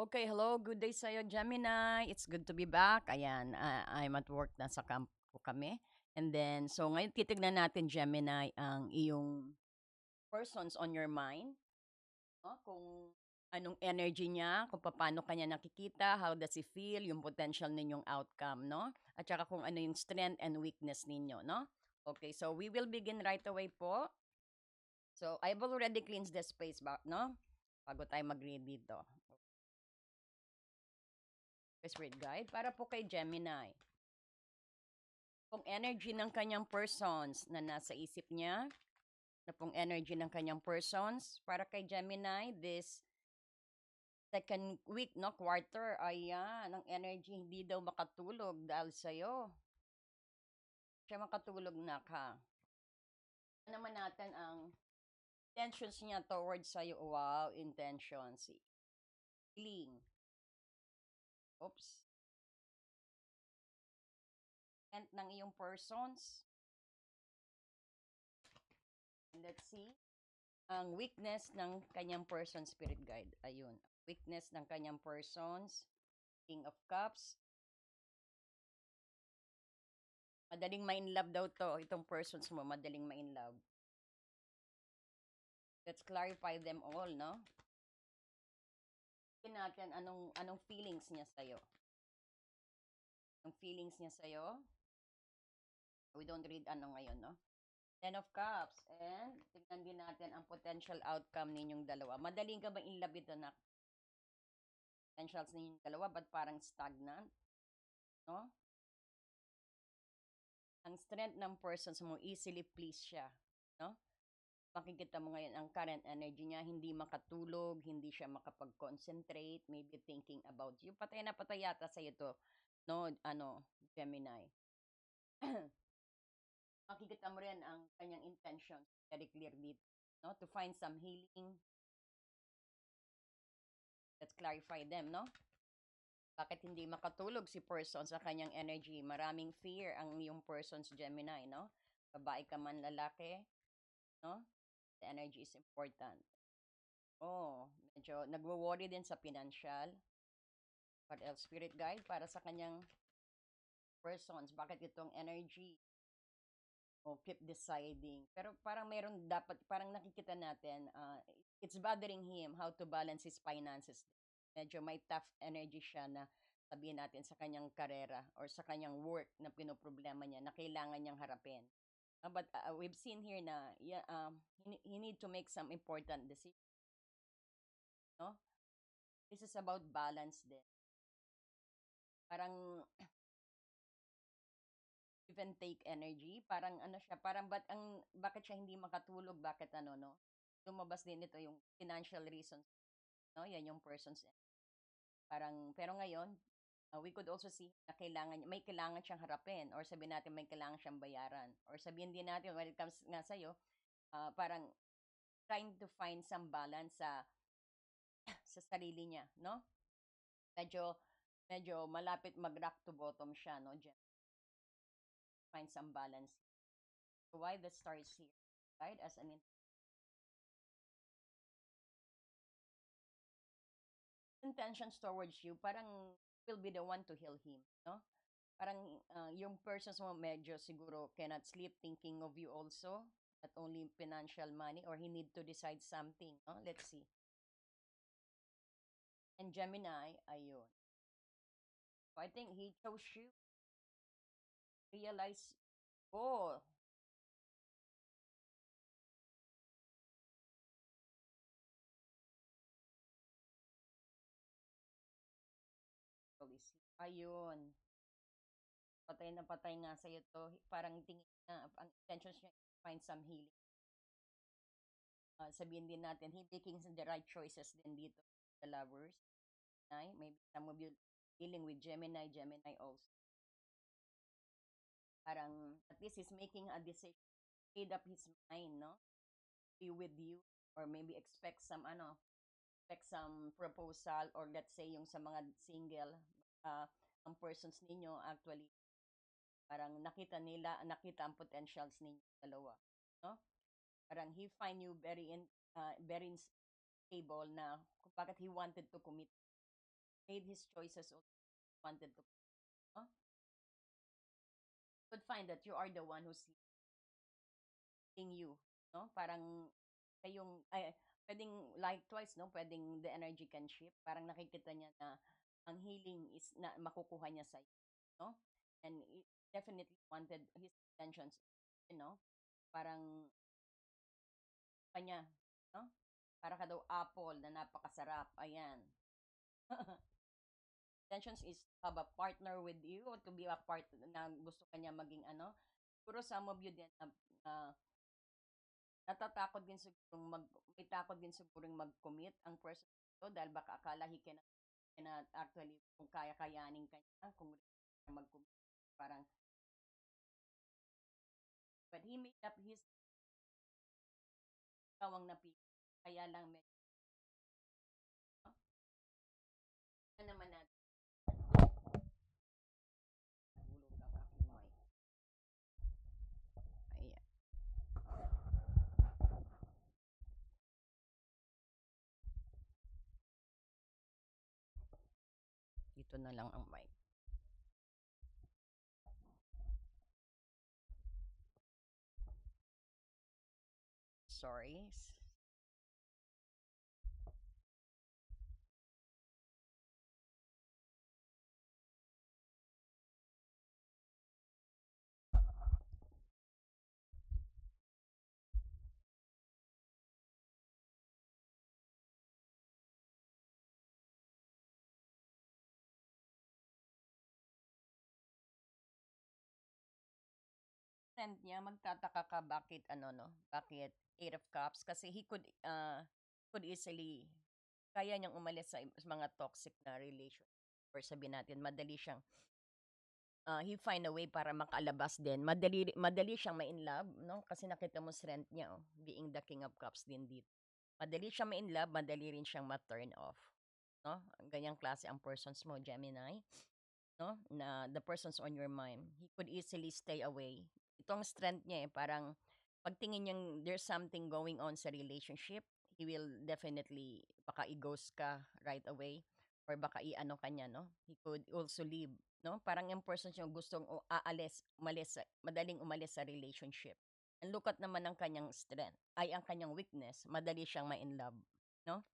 Okay, hello. Good day sa'yo, Gemini. It's good to be back. Ayan, ah, I'm at work na sa camp ko kami. And then, so ngayon titignan natin, Gemini, ang iyong persons on your mind. No? Kung anong energy niya, kung paano kanya nakikita, how does he feel, yung potential ninyong outcome, no? At saka kung ano yung strength and weakness ninyo, no? Okay, so we will begin right away po. So, I've already cleansed the space, ba, no? Bago tayo mag-read dito. Spirit guide para po kay Gemini. Kung energy ng kanyang persons na nasa isip niya, na pong energy ng kanyang persons, para kay Gemini, this second week, no, quarter, ayan, ang energy hindi daw makatulog dahil sa'yo. Siya makatulog na ka. Naman natin ang intentions niya towards sa'yo. Wow, intentions. Healing. Oops. And ng iyong persons. And let's see. Ang weakness ng kanyang person spirit guide. Ayun. Weakness ng kanyang persons. King of Cups. Madaling ma-in love daw to. Itong persons mo, madaling ma-in love. Let's clarify them all, no? Natin anong anong feelings niya sa'yo. Ang feelings niya sa'yo. We don't read ano ngayon, no? Ten of Cups. And tingnan din natin ang potential outcome ninyong dalawa. Madaling ka ba in love ito na potentials ninyong dalawa but parang stagnant? No? Ang strength ng persons mo, easily please siya. No? Makikita mo ngayon ang current energy niya, hindi makatulog, hindi siya makapag-concentrate, maybe thinking about you. Patay na patay yata sa ito, no, ano, Gemini. makikita mo rin ang kanyang intentions, very clear dito, no, to find some healing. Let's clarify them, no? Bakit hindi makatulog si person sa kanyang energy? Maraming fear ang iyong person's Gemini, no? Babae ka man lalaki, no? Energy is important. Oh, medyo nagwo-worry din sa financial. What else? Spirit guide para sa kanyang persons. Bakit itong energy? Oh, keep deciding. Pero parang meron dapat, parang nakikita natin, uh, it's bothering him how to balance his finances. Medyo may tough energy siya na sabihin natin sa kanyang karera or sa kanyang work na pinoproblema niya na kailangan niyang harapin. Uh, but uh, we've seen here na yeah, um, he, he need to make some important decisions. No? This is about balance din. Parang give and take energy. Parang ano siya, parang but ang, bakit siya hindi makatulog, bakit ano, no? Lumabas din ito yung financial reasons. No? Yan yung person's parang, pero ngayon, Uh, we could also see na kailangan, may kailangan siyang harapin or sabihin natin may kailangan siyang bayaran. Or sabihin din natin when it comes nga sa'yo, uh, parang trying to find some balance sa sa sarili niya, no? Medyo, medyo malapit mag-rock to bottom siya, no? Find some balance. So why the stars here, right? As an intentions towards you, parang will be the one to heal him, no? Parang uh, yung persons mo medyo siguro cannot sleep thinking of you also, not only financial money or he need to decide something, no? Let's see. And Gemini, ayun. So I think he chose you. Realize, oh, Ayun. Patay na patay nga sa'yo to. Parang tingin na, ang intentions niya find some healing. Uh, sabihin din natin, he making the right choices din dito. The lovers. Ay, maybe some of you dealing with Gemini, Gemini also. Parang, at least he's making a decision. Made up his mind, no? Be with you. Or maybe expect some, ano, expect some proposal or let's say yung sa mga single uh, ang persons ninyo actually parang nakita nila nakita ang potentials ninyo dalawa no? Parang he find you very in uh, very stable na kung bakit he wanted to commit made his choices also wanted to no? would find that you are the one who's seeing you no? Parang kayong ay pwedeng likewise no? Pwedeng the energy can shift. Parang nakikita niya na ang healing is na makukuha niya sa no? And he definitely wanted his intentions you know? Parang kanya no? Para ka daw apple na napakasarap ayan. Intentions is to have a partner with you or to be a part na gusto kanya maging ano. Siguro some of you din na uh, natatakot din siguro mag may takot din siguro mag-commit ang person to dahil baka akala he cannot, cannot actually kung kaya-kayanin kanya kung mag-commit parang but he made up his ikaw ang napili kaya lang medyo no? ano naman natin Nahulog ang aking mic. Ayan. Dito na lang ang mic. Sorry. Send niya, magtataka ka bakit ano no, bakit Eight of Cups kasi he could uh, could easily kaya niyang umalis sa mga toxic na relation or sabihin natin madali siyang uh, he find a way para makalabas din. Madali madali siyang ma-in love, no? Kasi nakita mo strength niya, oh, being the King of Cups din dito. Madali siyang ma-in love, madali rin siyang ma-turn off, no? Ganyang klase ang persons mo, Gemini, no? Na the persons on your mind, he could easily stay away. Itong strength niya eh, parang pagtingin niyang there's something going on sa relationship, he will definitely baka i-ghost ka right away or baka i-ano kanya, no? He could also leave, no? Parang yung person yung gustong aalis, umalis, madaling umalis sa relationship. And look at naman ang kanyang strength, ay ang kanyang weakness, madali siyang ma-in love, no?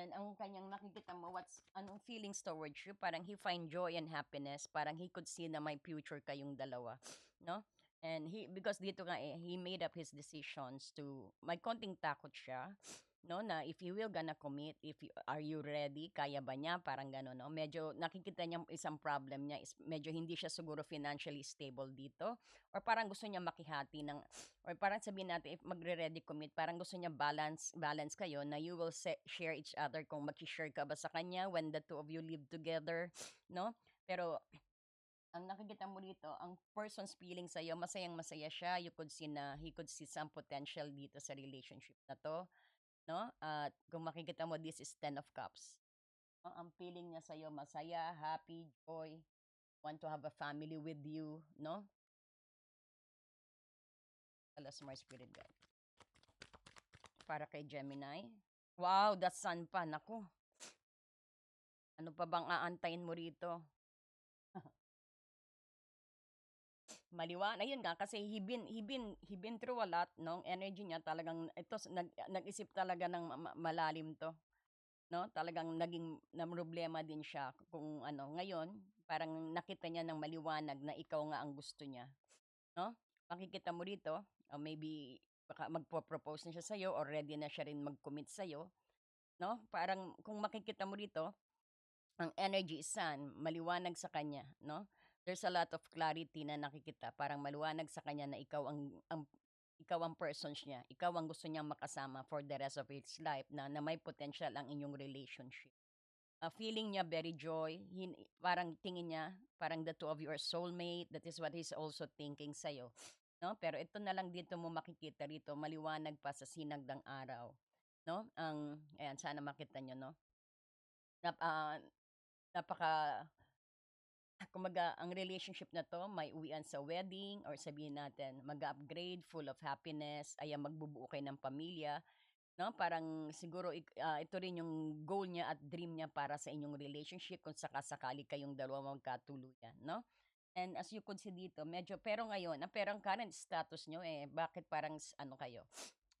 And ang kanyang nakikita mo, what's, anong feelings towards you, parang he find joy and happiness, parang he could see na may future kayong dalawa, no? And he, because dito nga eh, he made up his decisions to, may konting takot siya, no, na if you will gonna commit, if you, are you ready, kaya ba niya, parang gano'n, no? Medyo nakikita niya isang problem niya is medyo hindi siya siguro financially stable dito or parang gusto niya makihati ng or parang sabihin natin if magre-ready commit, parang gusto niya balance balance kayo na you will se- share each other kung mag-share ka ba sa kanya when the two of you live together, no? Pero ang nakikita mo dito, ang person's feeling sa iyo, masayang masaya siya. You could see na he could see some potential dito sa relationship na to, no? At kung makikita mo, this is 10 of cups. Ang feeling niya sa iyo, masaya, happy, joy, want to have a family with you, no? Us more spirit guide. Para kay Gemini. Wow, the sun pa. Naku. Ano pa bang aantayin mo rito? Maliwan ayun nga kasi he been he been he been through a lot no? Energy niya talagang ito nag, nag-isip talaga ng ma- ma- malalim to no? Talagang naging na problema din siya kung ano. Ngayon parang nakita niya ng maliwanag na ikaw nga ang gusto niya no? Makikita mo rito or maybe baka magpo-propose na siya sa or ready na siya rin mag-commit sa no? Parang kung makikita mo rito ang energy is sun maliwanag sa kanya no there's a lot of clarity na nakikita. Parang maluwanag sa kanya na ikaw ang, ang ikaw ang person niya. Ikaw ang gusto niyang makasama for the rest of his life na, na may potential ang inyong relationship. Uh, feeling niya very joy. Hin, parang tingin niya, parang the two of you are soulmate. That is what he's also thinking sa'yo. No? Pero ito na lang dito mo makikita rito, maliwanag pa sa sinagdang araw. No? Ang, ayan, sana makita nyo, no? Nap, ah, napaka kumaga ang relationship na to may uwian sa wedding or sabihin natin mag-upgrade full of happiness ay magbubuo kayo ng pamilya 'no, parang siguro ah, ito rin yung goal niya at dream niya para sa inyong relationship kung saka-sakali kayong dalawa magkatuluyan 'no. And as you could see dito medyo pero ngayon, ang current status niyo, eh, bakit parang ano kayo,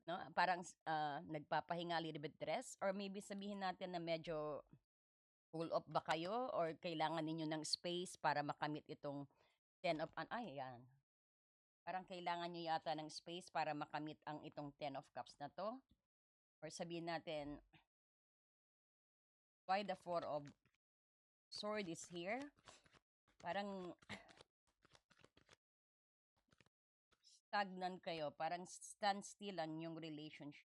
'no, parang ah, nagpapahinga, little bit rest or maybe sabihin natin na medyo cool off ba kayo or kailangan ninyo ng space para makamit itong ten of an ay, ayan. Parang kailangan niyo yata ng space para makamit ang itong ten of cups na 'to or sabihin natin why the four of sword is here, parang stagnant kayo, parang standstill ang inyong relationship.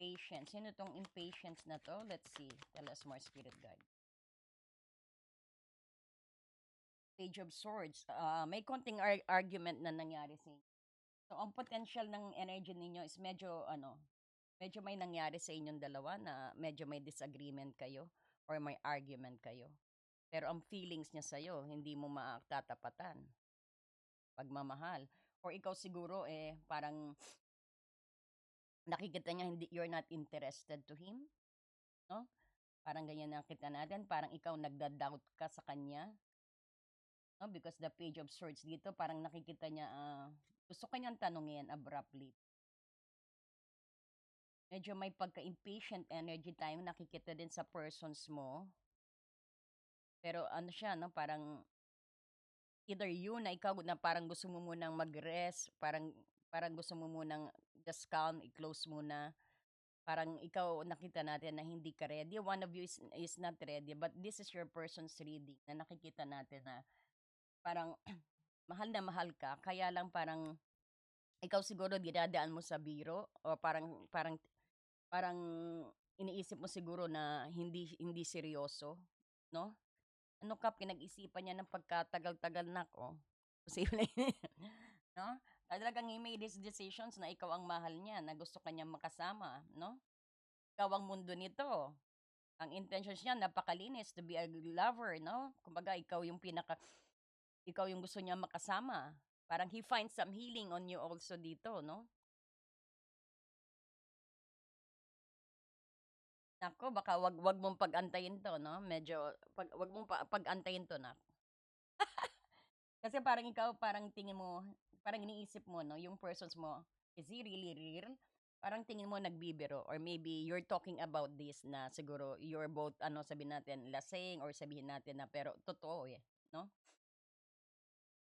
Patience, sino 'tong impatience na 'to? Let's see, tell us more spirit guide. Page of swords, ah, may konting ar argument na nangyari sa inyo. So, ang potential ng energy ninyo is medyo ano, medyo may nangyari sa inyong dalawa na medyo may disagreement kayo or may argument kayo. Pero ang feelings niya sa'yo hindi mo matatapatan. Pagmamahal or ikaw siguro, eh, parang nakikita niya hindi you're not interested to him, 'no? Parang ganyan nakita natin, parang ikaw nagda-doubt ka sa kanya. 'No, because the page of swords dito parang nakikita niya, ah, gusto ka niyang tanungin abruptly. Medyo may pagka-impatient energy tayo nakikita din sa persons mo. Pero ano siya 'no, parang either you na ikaw na parang gusto mo munang mag-rest, parang parang gusto mo munang just calm, i-close muna. Parang ikaw nakita natin na hindi ka ready, one of you is is not ready, but this is your person's reading na nakikita natin na parang mahal na mahal ka kaya lang parang ikaw siguro dinadaan mo sa biro o parang parang parang iniisip mo siguro na hindi hindi seryoso, 'no? Ano ka pinag-isipan niya ng pagkatagal-tagal naku, posible 'no? Talagang he made his decisions na ikaw ang mahal niya, na gusto ka niyang makasama, 'no? Ikaw ang mundo nito. Ang intentions niya napakalinis to be a lover, 'no? Kumbaga ikaw yung pinaka ikaw yung gusto niyang makasama. Parang he finds some healing on you also dito, 'no? Naku, baka wag wag mong pag-antayin 'to 'no, medyo pag wag mong pa pag-antayin 'to nak. Kasi parang ikaw parang tingin mo, parang iniisip mo 'no, yung persons mo, is he really real? Parang tingin mo nagbibiro or maybe you're talking about this na siguro you're both ano, sabihin natin lasing or sabihin natin na pero totoo, eh, 'no?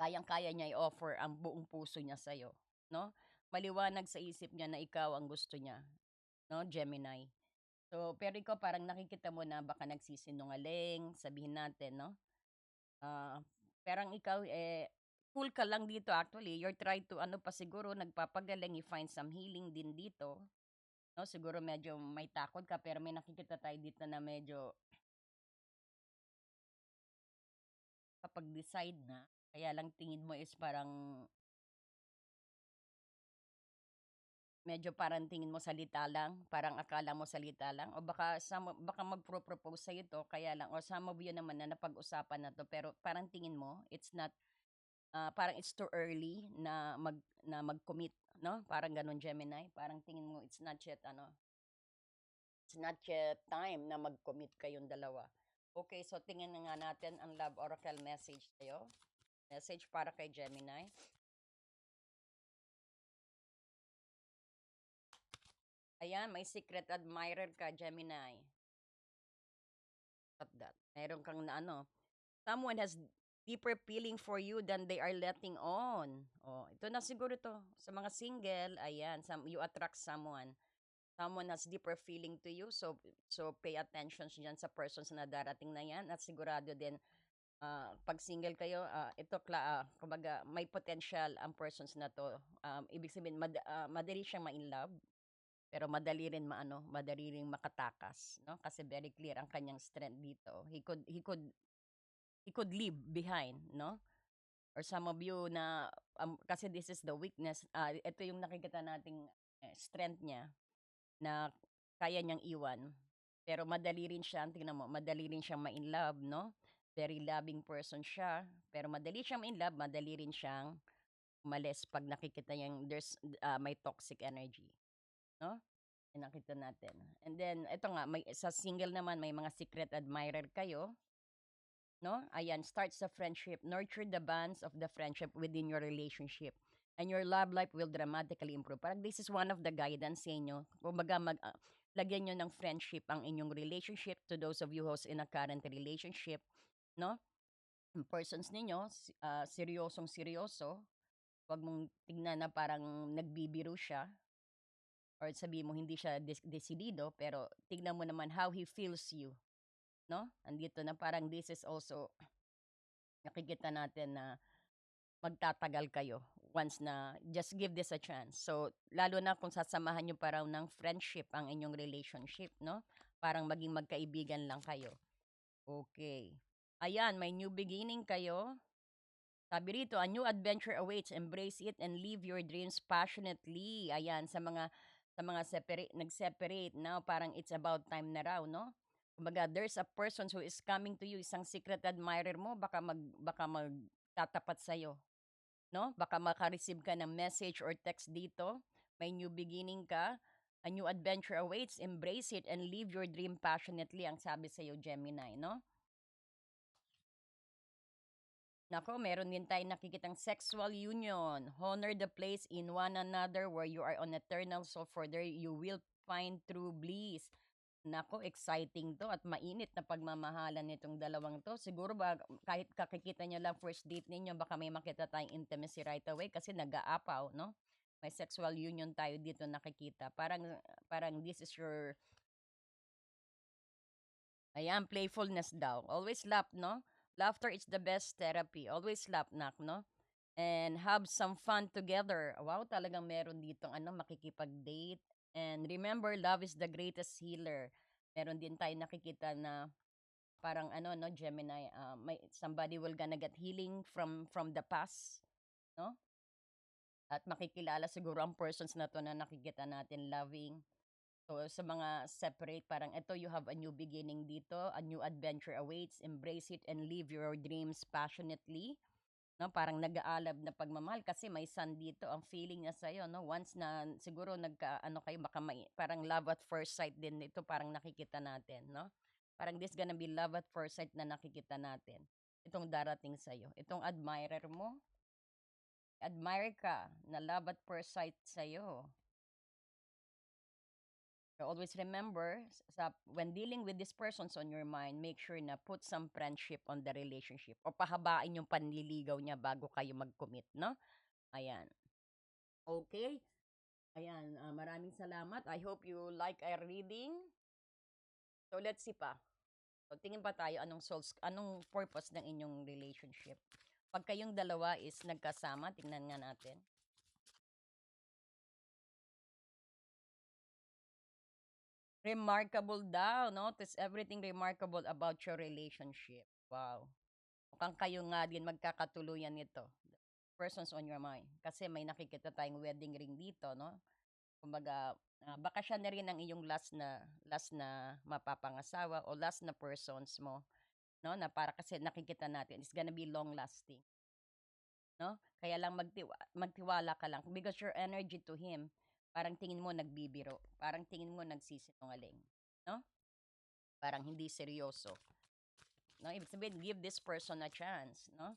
Kayang-kaya niya i-offer ang buong puso niya sa'yo, 'no? Maliwanag sa isip niya na ikaw ang gusto niya, 'no, Gemini. So, pero ikaw parang nakikita mo na baka nagsisinungaling, sabihin natin 'no? Ah, parang ikaw, eh, cool ka lang dito actually, you're try to ano pa siguro nagpapagaling, you find some healing din dito, 'no? Siguro medyo may takot ka pero may nakikita tayo dito na medyo kapag-decide na, kaya lang tingin mo is parang medyo parang tingin mo salita lang, parang akala mo salita lang o baka some baka magpro-propose sa'yo 'to kaya lang or some of you naman na napag-usapan na 'to pero parang tingin mo it's not, ah, parang it's too early na mag na mag-commit, 'no? Parang gano'n, Gemini. Parang tingin mo it's not yet ano it's not yet time na mag-commit kayong dalawa. Okey, so tingnan na nga natin ang love oracle message sa'yo. Message para kay Gemini. Ayan, may secret admirer ka, Gemini. At that, meron kang na ano, someone has deeper feeling for you than they are letting on. Oh, ito na siguro 'to sa mga single, ayan, some you attract someone. Someone has deeper feeling to you, so so pay attention diyan sa persons na darating na 'yan at sigurado din, ah, 'pag single kayo, ah, ito kla ah, kumbaga may potential ang persons na 'to. Um, ibig sabihin mad ah, madali siyang ma-in-love, pero madali rin maano, madali ring makatakas, 'no? Kasi very clear ang kanyang strength dito. He could he could he could leave behind, 'no? Or some of you na, um, kasi this is the weakness, ah, ito yung nakikita nating, eh, strength niya na kaya niyang iwan. Pero madali rin siyang tingnan mo, madali rin siyang ma-in-love, 'no? Very loving person siya, pero madali siyang ma-in-love, madali rin siyang umalis 'pag nakikita niyang there's, ah, may toxic energy, 'no? Nakita natin. And then eto nga may sa single naman may mga secret admirer kayo. 'No? Ayan, starts the friendship, nurture the bonds of the friendship within your relationship, and your love life will dramatically improve. Parang this is one of the guidance sa inyo. Kumbaga mag ah, lagyan niyo ng friendship ang inyong relationship to those of you who's in a current relationship, 'no? Yung persons ninyo, si ah, seryosong-seryoso, 'wag mong tignan na parang nagbibiro siya or sabihin mo hindi siya des desidido, pero tignan mo naman how he feels you, 'no? Andito na parang this is also nakikita natin na magtatagal kayo once na just give this a chance. So, lalo na kung sasamahan niyo pa raw ng friendship ang inyong relationship, 'no? Parang maging magkaibigan lang kayo. Okey. Ayan, may new beginning kayo. Sabi rito, "A new adventure awaits. Embrace it and live your dreams passionately." Ayan, sa mga sa mga separate nag-separate, now parang it's about time na raw, 'no? Kumbaga there's a person who is coming to you, isang secret admirer mo baka mag baka magtatapat sa'yo, 'no? Baka maka-receive ka ng message or text dito, may new beginning ka, a new adventure awaits. Embrace it and live your dream passionately ang sabi sa'yo Gemini, 'no? Naku, meron din tayong nakikitang sexual union. Honor the place in one another where you are on eternal so further you will find true bliss. Naku, exciting 'to at mainit na pagmamahalan nitong dalawang 'to. Siguro ba kahit kakikita niyo lang first date ninyo baka may makita tayong intimacy right away kasi nag-aapaw, 'no? May sexual union tayo dito nakikita. Parang parang this is your Ayan, playfulness daw. Always laugh, 'no? Laughter is the best therapy. Always laugh, nak, 'no? And have some fun together. Wow, talagang meron ditong ano, makikipag-date. And remember, love is the greatest healer. Meron din tayong nakikita na parang ano 'no, Gemini, ah, may somebody will gonna get healing from from the past, 'no? At makikilala siguro ang persons na 'to na nakikita natin loving. So, sa mga separate parang eto you have a new beginning dito, a new adventure awaits. Embrace it and live your dreams passionately, 'no? Parang nag-aalab na pagmamahal kasi may sun dito. Ang feeling niya sa'yo 'no, once na siguro nagka-ano kayo baka mai parang love at first sight din ito parang nakikita natin, 'no? Parang this gonna be love at first sight na nakikita natin, itong darating sa'yo. Itong admirer mo admire ka na love at first sight sa'yo. So, always remember sa when dealing with these persons on your mind, make sure na put some friendship on the relationship o pahabain yung panliligaw niya bago kayo mag-commit, 'no? Ayan. Okey. Ayan, ah, maraming salamat. I hope you like our reading. So, let's see pa. So, tingin pa tayo anong souls anong purpose ng inyong relationship. 'Pag kayong dalawa is nagkasama, tingnan nga natin. Remarkable daw, notice everything remarkable about your relationship. Wow. Mukhang kayo nga din magkakatuluyan nito. Persons on your mind. Kasi may nakikita tayong wedding ring dito, 'no? Kumbaga, ah, baka siya na rin ang iyong last na last na mapapangasawa o last na persons mo, 'no? Na para kasi nakikita natin it's gonna be long lasting. 'No? Kaya lang magtiwa magtiwala ka lang because your energy to him, parang tingin mo nagbibiro, parang tingin mo nagsisinungaling, 'no? Parang hindi seryoso. 'No, ibig sabihin give this person a chance, 'no?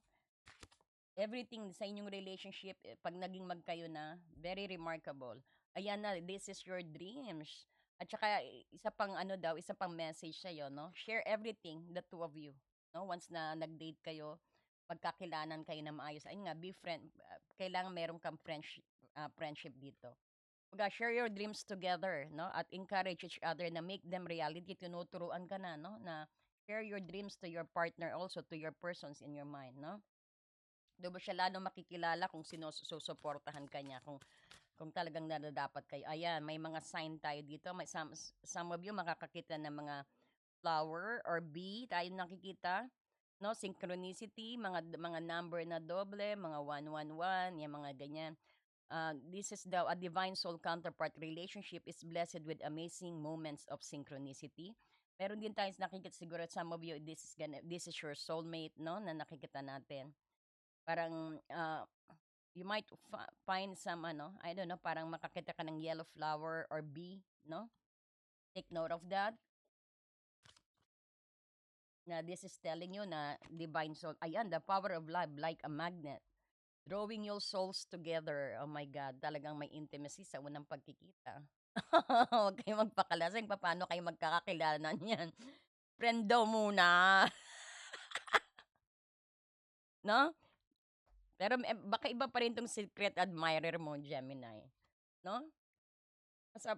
Everything sa inyong relationship, eh, 'pag naging magkayo na, very remarkable. Ayan na, this is your dreams. At saka isa pang ano daw, isa pang message sa'yo 'no, share everything, the two of you, 'no? Once na nag-date kayo, magkakilalanan kayo ng maayos. Ayun nga, be friend ah, kailangan meron kang friendshi ah, friendship dito. Kumbaga share your dreams together, 'no? At encourage each other na make them reality. Tinuturuan ka na 'no, na share your dreams to your partner also, to your persons in your mind, 'no? Do'n mo siya lalong makikilala kung sino susuportahan ka niya, kung kung talagang nararapat kayo. Ayan, may mga sign tayo dito. May some some of you makakakita ng mga flower or bee tayo nakikita, 'no? Synchronicity, mga mga number na doble, mga 111, yang mga ganyan. Ah, this is daw a divine soul counterpart relationship is blessed with amazing moments of synchronicity. Meron din tayong nakikita siguro some of you this is gonna this is your soulmate 'no, na nakikita natin. Parang, ah you might find some ano, I don't know, parang makakita ka ng yellow flower or bee, no? Take note of that. Na this is telling you na divine soul. Ayan, the power of love like a magnet. Drawing your souls together. Oh my God, talagang may intimacy sa unang pagkikita. Huwag kayo magpakalasing. Paano kayo magkakakilala niyan? Friend daw muna. no? Pero eh, baka iba pa rin tong secret admirer mo, Gemini. No? Kasi,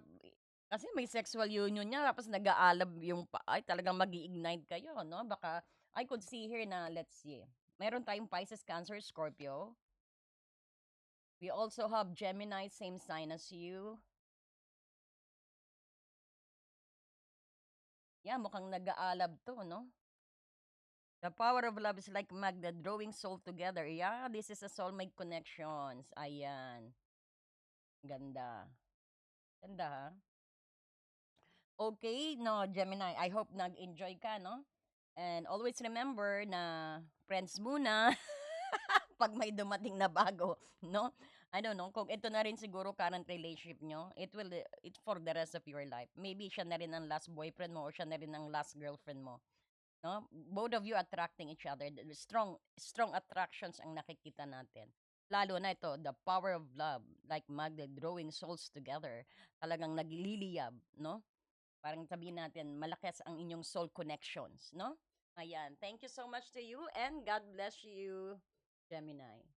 kasi may sexual union niya, tapos nag-aalab yung, pa, ay talagang mag ignite kayo, no? Baka, I could see here na, let's see, meron tayong Pisces, Cancer, Scorpio. We also have Gemini, same sign as you. Yeah, mukhang nag-aalab to, no? The power of love is like magnet drawing soul together. Yeah, this is a soulmate connections. Ayan. Ganda. Ganda, ha? Okay, no, Gemini, I hope nag-enjoy ka, no? And always remember na friends muna pag may dumating na bago, no? I don't know, kung ito na rin siguro current relationship nyo, it will, it for the rest of your life. Maybe siya na rin ang last boyfriend mo or siya na rin ang last girlfriend mo. No? Both of you attracting each other. The- the Strong, strong attractions ang nakikita natin. Lalo na ito, the power of love, like magnet drawing souls together. Talagang nagliliyab, no? Parang sabihin natin, malakas ang inyong soul connections, no? Ayan. Thank you so much to you and God bless you, Gemini.